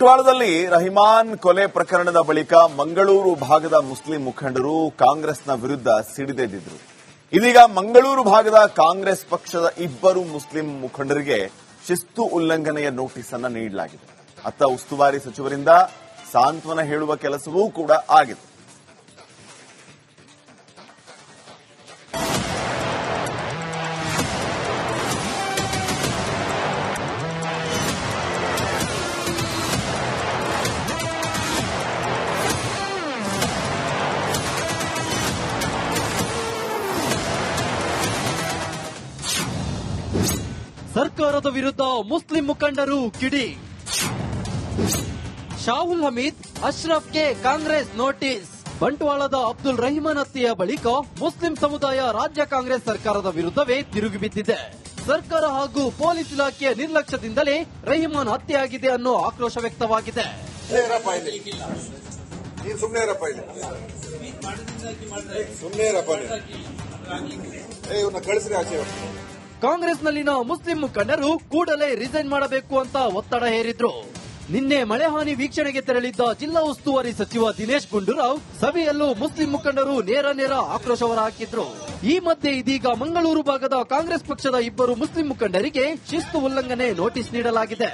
ಬಂಟ್ವಾಳದಲ್ಲಿ ರಹಿಮಾನ್ ಕೊಲೆ ಪ್ರಕರಣದ ಬಳಿಕ ಮಂಗಳೂರು ಭಾಗದ ಮುಸ್ಲಿಂ ಮುಖಂಡರು ಕಾಂಗ್ರೆಸ್ನ ವಿರುದ್ಧ ಸಿಡಿದೆದ್ದಿದ್ರು ಇದೀಗ ಮಂಗಳೂರು ಭಾಗದ ಕಾಂಗ್ರೆಸ್ ಪಕ್ಷದ ಇಬ್ಬರು ಮುಸ್ಲಿಂ ಮುಖಂಡರಿಗೆ ಶಿಸ್ತು ಉಲ್ಲಂಘನೆಯ ನೋಟಿಸ್ ಅನ್ನ ನೀಡಲಾಗಿದೆ. ಅತ್ತ ಉಸ್ತುವಾರಿ ಸಚಿವರಿಂದ ಸಾಂತ್ವನ ಹೇಳುವ ಕೆಲಸವೂ ಕೂಡ ಆಗಿದೆ. ಸರ್ಕಾರದ ವಿರುದ್ಧ ಮುಸ್ಲಿಂ ಮುಖಂಡರು ಕಿಡಿ. ಶಾಹುಲ್ ಹಮೀದ್, ಅಶ್ರಫ್ಗೆ ಕಾಂಗ್ರೆಸ್ ನೋಟಿಸ್. ಬಂಟ್ವಾಳದ ಅಬ್ದುಲ್ ರಹಿಮಾನ್ ಹತ್ಯೆಯ ಬಳಿಕ ಮುಸ್ಲಿಂ ಸಮುದಾಯ ರಾಜ್ಯ ಕಾಂಗ್ರೆಸ್ ಸರ್ಕಾರದ ವಿರುದ್ಧವೇ ತಿರುಗಿ ಬಿದ್ದಿದೆ. ಸರ್ಕಾರ ಹಾಗೂ ಪೊಲೀಸ್ ಇಲಾಖೆಯ ನಿರ್ಲಕ್ಷ್ಯದಿಂದಲೇ ರಹಿಮಾನ್ ಹತ್ಯೆಯಾಗಿದೆ ಅನ್ನೋ ಆಕ್ರೋಶ ವ್ಯಕ್ತವಾಗಿದೆ. ಇರಪ್ಪ ಕಾಂಗ್ರೆಸ್ನಲ್ಲಿನ ಮುಸ್ಲಿಂ ಮುಖಂಡರು ಕೂಡಲೇ ರಿಸೈನ್ ಮಾಡಬೇಕು ಅಂತ ಒತ್ತಡ ಹೇರಿದ್ರು. ನಿನ್ನೆ ಮಳೆ ಹಾನಿ ವೀಕ್ಷಣೆಗೆ ತೆರಳಿದ್ದ ಜಿಲ್ಲಾ ಉಸ್ತುವಾರಿ ಸಚಿವ ದಿನೇಶ್ ಗುಂಡೂರಾವ್ ಸಭೆಯಲ್ಲೂ ಮುಸ್ಲಿಂ ಮುಖಂಡರು ನೇರ ನೇರ ಆಕ್ರೋಶ ಹೊರಹಾಕಿದ್ರು ಈ ಮಧ್ಯೆ ಇದೀಗ ಮಂಗಳೂರು ಭಾಗದ ಕಾಂಗ್ರೆಸ್ ಪಕ್ಷದ ಇಬ್ಬರು ಮುಸ್ಲಿಂ ಮುಖಂಡರಿಗೆ ಶಿಸ್ತು ಉಲ್ಲಂಘನೆ ನೋಟಿಸ್ ನೀಡಲಾಗಿದೆ.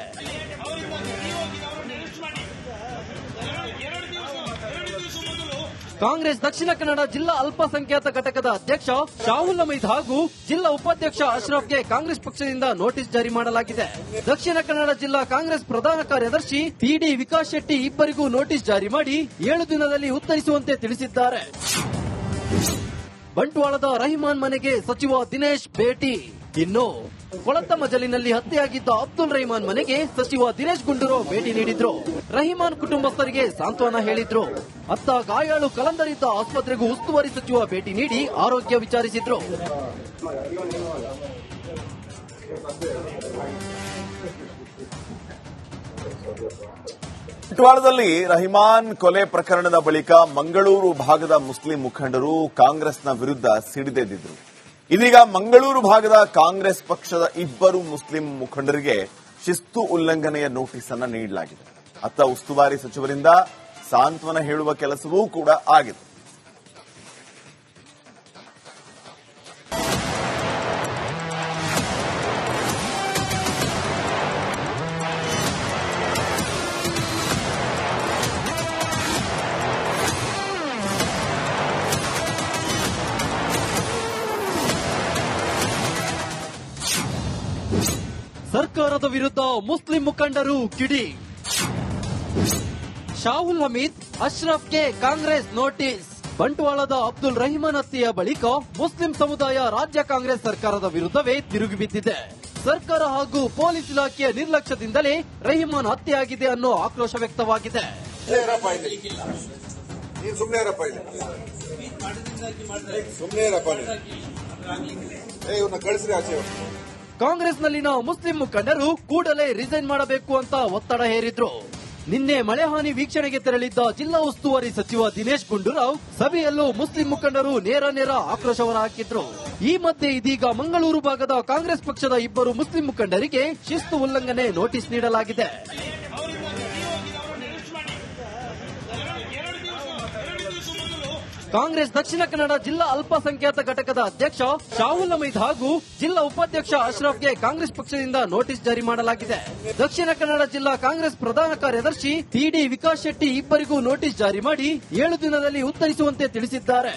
ಕಾಂಗ್ರೆಸ್ ದಕ್ಷಿಣ ಕನ್ನಡ ಜಿಲ್ಲಾ ಅಲ್ಪಸಂಖ್ಯಾತ ಘಟಕದ ಅಧ್ಯಕ್ಷ ಶಾಹುಲ್ ಮೈದ್ ಹಾಗೂ ಜಿಲ್ಲಾ ಉಪಾಧ್ಯಕ್ಷ ಅಶ್ರಫ್ಗೆ ಕಾಂಗ್ರೆಸ್ ಪಕ್ಷದಿಂದ ನೋಟಿಸ್ ಜಾರಿ ಮಾಡಲಾಗಿದೆ. ದಕ್ಷಿಣ ಕನ್ನಡ ಜಿಲ್ಲಾ ಕಾಂಗ್ರೆಸ್ ಪ್ರಧಾನ ಕಾರ್ಯದರ್ಶಿ ಟಿಡಿ ವಿಕಾಸ್ ಶೆಟ್ಟಿ ಇಬ್ಬರಿಗೂ ನೋಟಿಸ್ ಜಾರಿ ಮಾಡಿ ಏಳು ದಿನದಲ್ಲಿ ಉತ್ತರಿಸುವಂತೆ ತಿಳಿಸಿದ್ದಾರೆ. ಬಂಟ್ವಾಳದ ರಹಿಮಾನ್ ಮನೆಗೆ ಸಚಿವ ದಿನೇಶ್ ಭೇಟಿ. ಇನ್ನು ಕೊಳತ ಮಜಲಿನಲ್ಲಿ ಹತ್ಯೆಯಾಗಿದ್ದ ಅಬ್ದುಲ್ ರಹಿಮಾನ್ ಮನೆಗೆ ಸಚಿವ ದಿನೇಶ್ ಗುಂಡೂರಾವ್ ಭೇಟಿ ನೀಡಿದ್ರು. ರಹಿಮಾನ್ ಕುಟುಂಬಸ್ಥರಿಗೆ ಸಾಂತ್ವನ ಹೇಳಿದ್ರು. ಅತ್ತ ಗಾಯಾಳು ಕಲಂದರಿದ್ದ ಆಸ್ಪತ್ರೆಗೂ ಉಸ್ತುವಾರಿ ಸಚಿವ ಭೇಟಿ ನೀಡಿ ಆರೋಗ್ಯ ವಿಚಾರಿಸಿದ್ರು. ಬಂಟ್ವಾಳದಲ್ಲಿ ರಹಿಮಾನ್ ಕೊಲೆ ಪ್ರಕರಣದ ಬಳಿಕ ಮಂಗಳೂರು ಭಾಗದ ಮುಸ್ಲಿಂ ಮುಖಂಡರು ಕಾಂಗ್ರೆಸ್ನ ವಿರುದ್ಧ ಸಿಡಿದೆದ್ದಿದ್ರು ಇದೀಗ ಮಂಗಳೂರು ಭಾಗದ ಕಾಂಗ್ರೆಸ್ ಪಕ್ಷದ ಇಬ್ಬರು ಮುಸ್ಲಿಂ ಮುಖಂಡರಿಗೆ ಶಿಸ್ತು ಉಲ್ಲಂಘನೆಯ ನೋಟಿಸ್ ಅನ್ನ ನೀಡಲಾಗಿದೆ. ಅತ್ತ ಉಸ್ತುವಾರಿ ಸಚಿವರಿಂದ ಸಾಂತ್ವನ ಹೇಳುವ ಕೆಲಸವೂ ಕೂಡ ಆಗಿದೆ. ಸರ್ಕಾರದ ವಿರುದ್ಧ ಮುಸ್ಲಿಂ ಮುಖಂಡರು ಕಿಡಿ. ಶಾಹುಲ್ ಹಮೀದ್ ಅಶ್ರಫ್ಗೆ ಕಾಂಗ್ರೆಸ್ ನೋಟಿಸ್. ಬಂಟ್ವಾಳದ ಅಬ್ದುಲ್ ರಹಿಮಾನ್ ಹತ್ಯೆಯ ಬಳಿಕ ಮುಸ್ಲಿಂ ಸಮುದಾಯ ರಾಜ್ಯ ಕಾಂಗ್ರೆಸ್ ಸರ್ಕಾರದ ವಿರುದ್ಧವೇ ತಿರುಗಿ ಬಿದ್ದಿದೆ. ಸರ್ಕಾರ ಹಾಗೂ ಪೊಲೀಸ್ ಇಲಾಖೆಯ ನಿರ್ಲಕ್ಷ್ಯದಿಂದಲೇ ರಹಿಮಾನ್ ಹತ್ಯೆಯಾಗಿದೆ ಅನ್ನೋ ಆಕ್ರೋಶ ವ್ಯಕ್ತವಾಗಿದೆ. ಕಾಂಗ್ರೆಸ್ನಲ್ಲಿನ ಮುಸ್ಲಿಂ ಮುಖಂಡರು ಕೂಡಲೇ ರಿಸೈನ್ ಮಾಡಬೇಕು ಅಂತ ಒತ್ತಡ ಹೇರಿದ್ರು. ನಿನ್ನೆ ಮಳೆ ಹಾನಿ ವೀಕ್ಷಣೆಗೆ ತೆರಳಿದ್ದ ಜಿಲ್ಲಾ ಉಸ್ತುವಾರಿ ಸಚಿವ ದಿನೇಶ್ ಗುಂಡೂರಾವ್, ಸಭೆಯಲ್ಲೂ ಮುಸ್ಲಿಂ ಮುಖಂಡರು ನೇರ ನೇರ ಆಕ್ರೋಶ ಹೊರಹಾಕಿದ್ರು ಈ ಮಧ್ಯೆ ಇದೀಗ ಮಂಗಳೂರು ಭಾಗದ ಕಾಂಗ್ರೆಸ್ ಪಕ್ಷದ ಇಬ್ಬರು ಮುಸ್ಲಿಂ ಮುಖಂಡರಿಗೆ ಶಿಸ್ತು ಉಲ್ಲಂಘನೆ ನೋಟಿಸ್ ನೀಡಲಾಗಿದೆ. ಕಾಂಗ್ರೆಸ್ ದಕ್ಷಿಣ ಕನ್ನಡ ಜಿಲ್ಲಾ ಅಲ್ಪಸಂಖ್ಯಾತ ಘಟಕದ ಅಧ್ಯಕ್ಷ ಶಾಹುಲ್ ಅಮೀದ್ ಹಾಗೂ ಜಿಲ್ಲಾ ಉಪಾಧ್ಯಕ್ಷ ಅಶ್ರಫ್ಗೆ ಕಾಂಗ್ರೆಸ್ ಪಕ್ಷದಿಂದ ನೋಟಿಸ್ ಜಾರಿ ಮಾಡಲಾಗಿದೆ. ದಕ್ಷಿಣ ಕನ್ನಡ ಜಿಲ್ಲಾ ಕಾಂಗ್ರೆಸ್ ಪ್ರಧಾನ ಕಾರ್ಯದರ್ಶಿ ಟಿಡಿ ವಿಕಾಸ್ ಶೆಟ್ಟಿ ಇಬ್ಬರಿಗೂ ನೋಟಿಸ್ ಜಾರಿ ಮಾಡಿ ಏಳು ದಿನದಲ್ಲಿ ಉತ್ತರಿಸುವಂತೆ ತಿಳಿಸಿದ್ದಾರೆ.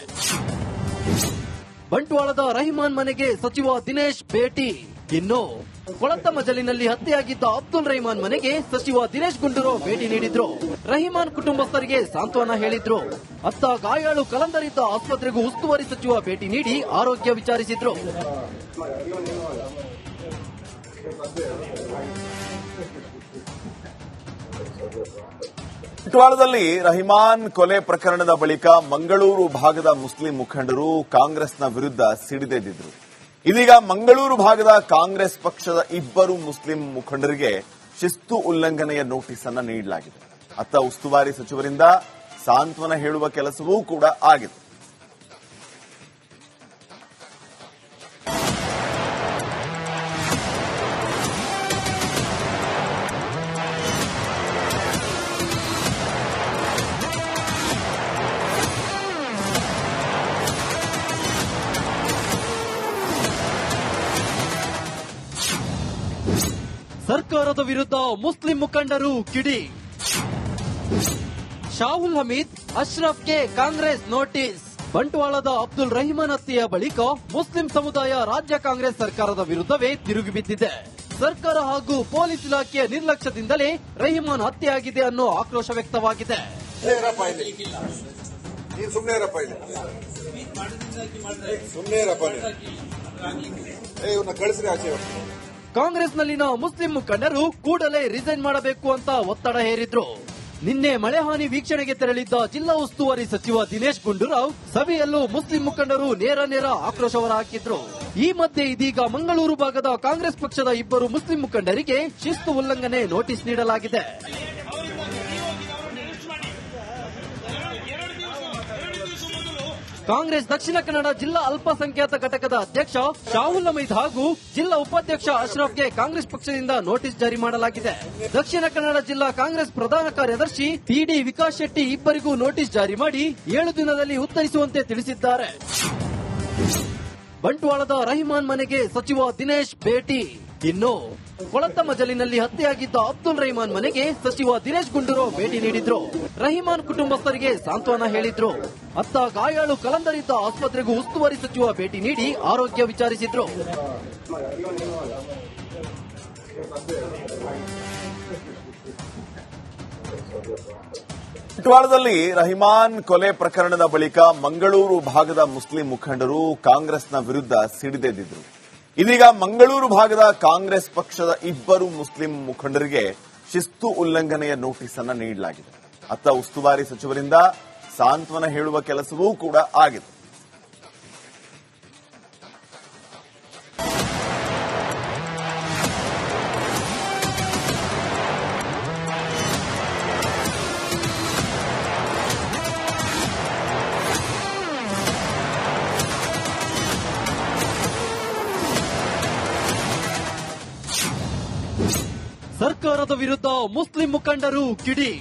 ಬಂಟ್ವಾಳದ ರಹಿಮಾನ್ ಮನೆಗೆ ಸಚಿವ ದಿನೇಶ್ ಭೇಟಿ. ಇನ್ನು ಕೊಳತ ಮಜಲಿನಲ್ಲಿ ಹತ್ಯೆಯಾಗಿದ್ದ ಅಬ್ದುಲ್ ರಹಿಮಾನ್ ಮನೆಗೆ ಸಚಿವ ದಿನೇಶ್ ಗುಂಡೂರಾವ್ ಭೇಟಿ ನೀಡಿದ್ರು. ರಹಿಮಾನ್ ಕುಟುಂಬಸ್ಥರಿಗೆ ಸಾಂತ್ವನ ಹೇಳಿದ್ರು. ಅತ್ತ ಗಾಯಾಳು ಕಲಂದರಿದ್ದ ಆಸ್ಪತ್ರೆಗೂ ಉಸ್ತುವಾರಿ ಸಚಿವ ಭೇಟಿ ನೀಡಿ ಆರೋಗ್ಯ ವಿಚಾರಿಸಿದ್ರು. ಬಂಟ್ವಾಳದಲ್ಲಿ ರಹಿಮಾನ್ ಕೊಲೆ ಪ್ರಕರಣದ ಬಳಿಕ ಮಂಗಳೂರು ಭಾಗದ ಮುಸ್ಲಿಂ ಮುಖಂಡರು ಕಾಂಗ್ರೆಸ್ನ ವಿರುದ್ಧ ಸಿಡಿದೆದ್ದಿದ್ರು. ಇದೀಗ ಮಂಗಳೂರು ಭಾಗದ ಕಾಂಗ್ರೆಸ್ ಪಕ್ಷದ ಇಬ್ಬರು ಮುಸ್ಲಿಂ ಮುಖಂಡರಿಗೆ ಶಿಸ್ತು ಉಲ್ಲಂಘನೆಯ ನೋಟಿಸ್ ಅನ್ನ ನೀಡಲಾಗಿದೆ. ಅತ್ತ ಉಸ್ತುವಾರಿ ಸಚಿವರಿಂದ ಸಾಂತ್ವನ ಹೇಳುವ ಕೆಲಸವೂ ಕೂಡ ಆಗಿದೆ. ಸರ್ಕಾರದ ವಿರುದ್ಧ ಮುಸ್ಲಿಂ ಮುಖಂಡರು ಕಿಡಿ. ಶಾಹುಲ್ ಹಮೀದ್, ಅಶ್ರಫ್ಗೆ ಕಾಂಗ್ರೆಸ್ ನೋಟಿಸ್. ಬಂಟ್ವಾಳದ ಅಬ್ದುಲ್ ರಹಿಮಾನ್ ಹತ್ಯೆಯ ಬಳಿಕ ಮುಸ್ಲಿಂ ಸಮುದಾಯ ರಾಜ್ಯ ಕಾಂಗ್ರೆಸ್ ಸರ್ಕಾರದ ವಿರುದ್ಧವೇ ತಿರುಗಿ ಬಿದ್ದಿದೆ. ಸರ್ಕಾರ ಹಾಗೂ ಪೊಲೀಸ್ ಇಲಾಖೆಯ ನಿರ್ಲಕ್ಷ್ಯದಿಂದಲೇ ರಹಿಮಾನ್ ಹತ್ಯೆಯಾಗಿದೆ ಅನ್ನೋ ಆಕ್ರೋಶ ವ್ಯಕ್ತವಾಗಿದೆ. ಸುಮ್ಮನೆ ಕಾಂಗ್ರೆಸ್ನಲ್ಲಿನ ಮುಸ್ಲಿಂ ಮುಖಂಡರು ಕೂಡಲೇ ರಿಸೈನ್ ಮಾಡಬೇಕು ಅಂತ ಒತ್ತಡ ಹೇರಿದ್ರು. ನಿನ್ನೆ ಮಳೆ ಹಾನಿ ವೀಕ್ಷಣೆಗೆ ತೆರಳಿದ್ದ ಜಿಲ್ಲಾ ಉಸ್ತುವಾರಿ ಸಚಿವ ದಿನೇಶ್ ಗುಂಡೂರಾವ್ ಸಭೆಯಲ್ಲೂ ಮುಸ್ಲಿಂ ಮುಖಂಡರು ನೇರ ನೇರ ಆಕ್ರೋಶ ಹೊರಹಾಕಿದ್ರು ಈ ಮಧ್ಯೆ ಇದೀಗ ಮಂಗಳೂರು ಭಾಗದ ಕಾಂಗ್ರೆಸ್ ಪಕ್ಷದ ಇಬ್ಬರು ಮುಸ್ಲಿಂ ಮುಖಂಡರಿಗೆ ಶಿಸ್ತು ಉಲ್ಲಂಘನೆ ನೋಟಿಸ್ ನೀಡಲಾಗಿದೆ. ಕಾಂಗ್ರೆಸ್ ದಕ್ಷಿಣ ಕನ್ನಡ ಜಿಲ್ಲಾ ಅಲ್ಪಸಂಖ್ಯಾತ ಘಟಕದ ಅಧ್ಯಕ್ಷ ಶಾಹುಲ್ ಹಮೀದ್ ಹಾಗೂ ಜಿಲ್ಲಾ ಉಪಾಧ್ಯಕ್ಷ ಅಶ್ರಫ್ಗೆ ಕಾಂಗ್ರೆಸ್ ಪಕ್ಷದಿಂದ ನೋಟಿಸ್ ಜಾರಿ ಮಾಡಲಾಗಿದೆ. ದಕ್ಷಿಣ ಕನ್ನಡ ಜಿಲ್ಲಾ ಕಾಂಗ್ರೆಸ್ ಪ್ರಧಾನ ಕಾರ್ಯದರ್ಶಿ ಟಿಡಿ ವಿಕಾಸ್ ಶೆಟ್ಟಿ ಇಬ್ಬರಿಗೂ ನೋಟಿಸ್ ಜಾರಿ ಮಾಡಿ ಏಳು ದಿನದಲ್ಲಿ ಉತ್ತರಿಸುವಂತೆ ತಿಳಿಸಿದ್ದಾರೆ. ಬಂಟ್ವಾಳದ ರಹಿಮಾನ್ ಮನೆಗೆ ಸಚಿವ ದಿನೇಶ್ ಭೇಟಿ. ಇನ್ನು ಕೊಳತ ಮಜಲಿನಲ್ಲಿ ಹತ್ಯೆಯಾಗಿದ್ದ ಅಬ್ದುಲ್ ರಹಿಮಾನ್ ಮನೆಗೆ ಸಚಿವ ದಿನೇಶ್ ಗುಂಡೂರಾವ್ ಭೇಟಿ ನೀಡಿದ್ರು. ರಹಿಮಾನ್ ಕುಟುಂಬಸ್ಥರಿಗೆ ಸಾಂತ್ವನ ಹೇಳಿದ್ರು. ಅತ್ತ ಗಾಯಾಳು ಕಲಂದರಿದ್ದ ಆಸ್ಪತ್ರೆಗೂ ಉಸ್ತುವಾರಿ ಸಚಿವ ಭೇಟಿ ನೀಡಿ ಆರೋಗ್ಯ ವಿಚಾರಿಸಿದ್ರು. ಬಂಟ್ವಾಳದಲ್ಲಿ ರಹಿಮಾನ್ ಕೊಲೆ ಪ್ರಕರಣದ ಬಳಿಕ ಮಂಗಳೂರು ಭಾಗದ ಮುಸ್ಲಿಂ ಮುಖಂಡರು ಕಾಂಗ್ರೆಸ್ನ ವಿರುದ್ಧ ಸಿಡಿದೆದ್ದಿದ್ರು. ಇದೀಗ ಮಂಗಳೂರು ಭಾಗದ ಕಾಂಗ್ರೆಸ್ ಪಕ್ಷದ ಇಬ್ಬರು ಮುಸ್ಲಿಂ ಮುಖಂಡರಿಗೆ ಶಿಸ್ತು ಉಲ್ಲಂಘನೆಯ ನೋಟಿಸ್ ಅನ್ನ ನೀಡಲಾಗಿದೆ. ಅತ್ತ ಉಸ್ತುವಾರಿ ಸಚಿವರಿಂದ ಸಾಂತ್ವನ ಹೇಳುವ ಕೆಲಸವೂ ಕೂಡ ಆಗಿದೆ. ಸರ್ಕಾರದ ವಿರುದ್ಧ ಮುಸ್ಲಿಂ ಮುಖಂಡರು ಕಿಡಿ.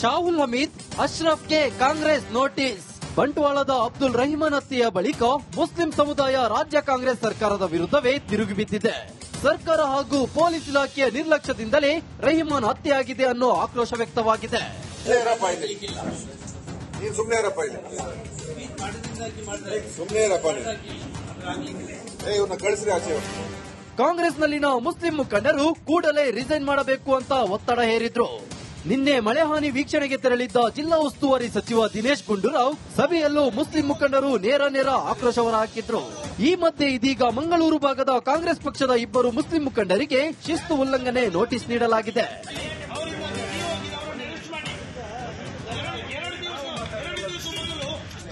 ಶಾಹುಲ್ ಹಮೀದ್, ಅಶ್ರಫ್ಗೆ ಕಾಂಗ್ರೆಸ್ ನೋಟಿಸ್. ಬಂಟ್ವಾಳದ ಅಬ್ದುಲ್ ರಹಿಮಾನ್ ಹತ್ಯೆಯ ಬಳಿಕ ಮುಸ್ಲಿಂ ಸಮುದಾಯ ರಾಜ್ಯ ಕಾಂಗ್ರೆಸ್ ಸರ್ಕಾರದ ವಿರುದ್ಧವೇ ತಿರುಗಿಬಿದ್ದಿದೆ ಸರ್ಕಾರ ಹಾಗೂ ಪೊಲೀಸ್ ಇಲಾಖೆಯ ನಿರ್ಲಕ್ಷ್ಯದಿಂದಲೇ ರಹಿಮಾನ್ ಹತ್ಯೆಯಾಗಿದೆ ಅನ್ನೋ ಆಕ್ರೋಶ ವ್ಯಕ್ತವಾಗಿದೆ. ಸುಮ್ಮನೆ ಕಾಂಗ್ರೆಸ್ನಲ್ಲಿನ ಮುಸ್ಲಿಂ ಮುಖಂಡರು ಕೂಡಲೇ ರಿಸೈನ್ ಮಾಡಬೇಕು ಅಂತ ಒತ್ತಡ ಹೇರಿದ್ರು. ನಿನ್ನೆ ಮಳೆ ಹಾನಿ ವೀಕ್ಷಣೆಗೆ ತೆರಳಿದ್ದ ಜಿಲ್ಲಾ ಉಸ್ತುವಾರಿ ಸಚಿವ ದಿನೇಶ್ ಗುಂಡೂರಾವ್ ಸಭೆಯಲ್ಲೂ ಮುಸ್ಲಿಂ ಮುಖಂಡರು ನೇರ ನೇರ ಆಕ್ರೋಶ ಹಾಕಿದ್ರು. ಈ ಮಧ್ಯೆ ಇದೀಗ ಮಂಗಳೂರು ಭಾಗದ ಕಾಂಗ್ರೆಸ್ ಪಕ್ಷದ ಇಬ್ಬರು ಮುಸ್ಲಿಂ ಮುಖಂಡರಿಗೆ ಶಿಸ್ತು ಉಲ್ಲಂಘನೆ ನೋಟಿಸ್ ನೀಡಲಾಗಿದೆ.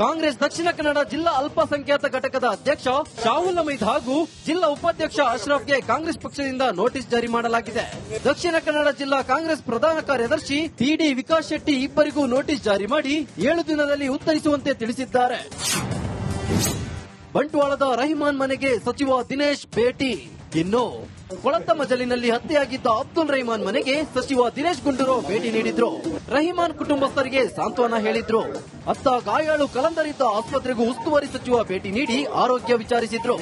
ಕಾಂಗ್ರೆಸ್ ದಕ್ಷಿಣ ಕನ್ನಡ ಜಿಲ್ಲಾ ಅಲ್ಪಸಂಖ್ಯಾತ ಘಟಕದ ಅಧ್ಯಕ್ಷ ಶಾಹುಲ್ ಅಮೀದ್ ಹಾಗೂ ಜಿಲ್ಲಾ ಉಪಾಧ್ಯಕ್ಷ ಅಶ್ರಫ್ಗೆ ಕಾಂಗ್ರೆಸ್ ಪಕ್ಷದಿಂದ ನೋಟಿಸ್ ಜಾರಿ ಮಾಡಲಾಗಿದೆ. ದಕ್ಷಿಣ ಕನ್ನಡ ಜಿಲ್ಲಾ ಕಾಂಗ್ರೆಸ್ ಪ್ರಧಾನ ಕಾರ್ಯದರ್ಶಿ ಟಿಡಿ ವಿಕಾಸ್ ಶೆಟ್ಟಿ ಇಬ್ಬರಿಗೂ ನೋಟಿಸ್ ಜಾರಿ ಮಾಡಿ ಏಳು ದಿನದಲ್ಲಿ ಉತ್ತರಿಸುವಂತೆ ತಿಳಿಸಿದ್ದಾರೆ. ಬಂಟ್ವಾಳದ ರಹಿಮಾನ್ ಮನೆಗೆ ಸಚಿವ ದಿನೇಶ್ ಭೇಟಿ. ಇನ್ನು ಕೊಳತ ಮಜಲಿನಲ್ಲಿ ಹತ್ಯೆಯಾಗಿದ್ದ ಅಬ್ದುಲ್ ರಹಿಮಾನ್ ಮನೆಗೆ ಸಚಿವ ದಿನೇಶ್ ಗುಂಡೂರಾವ್ ಭೇಟಿ ನೀಡಿದ್ರು. ರಹಿಮಾನ್ ಕುಟುಂಬಸ್ಥರಿಗೆ ಸಾಂತ್ವನ ಹೇಳಿದ್ರು. ಅತ್ತ ಗಾಯಾಳು ಕಲಂದರಿದ್ದ ಆಸ್ಪತ್ರೆಗೂ ಉಸ್ತುವಾರಿ ಸಚಿವ ಭೇಟಿ ನೀಡಿ ಆರೋಗ್ಯ ವಿಚಾರಿಸಿದ್ರು.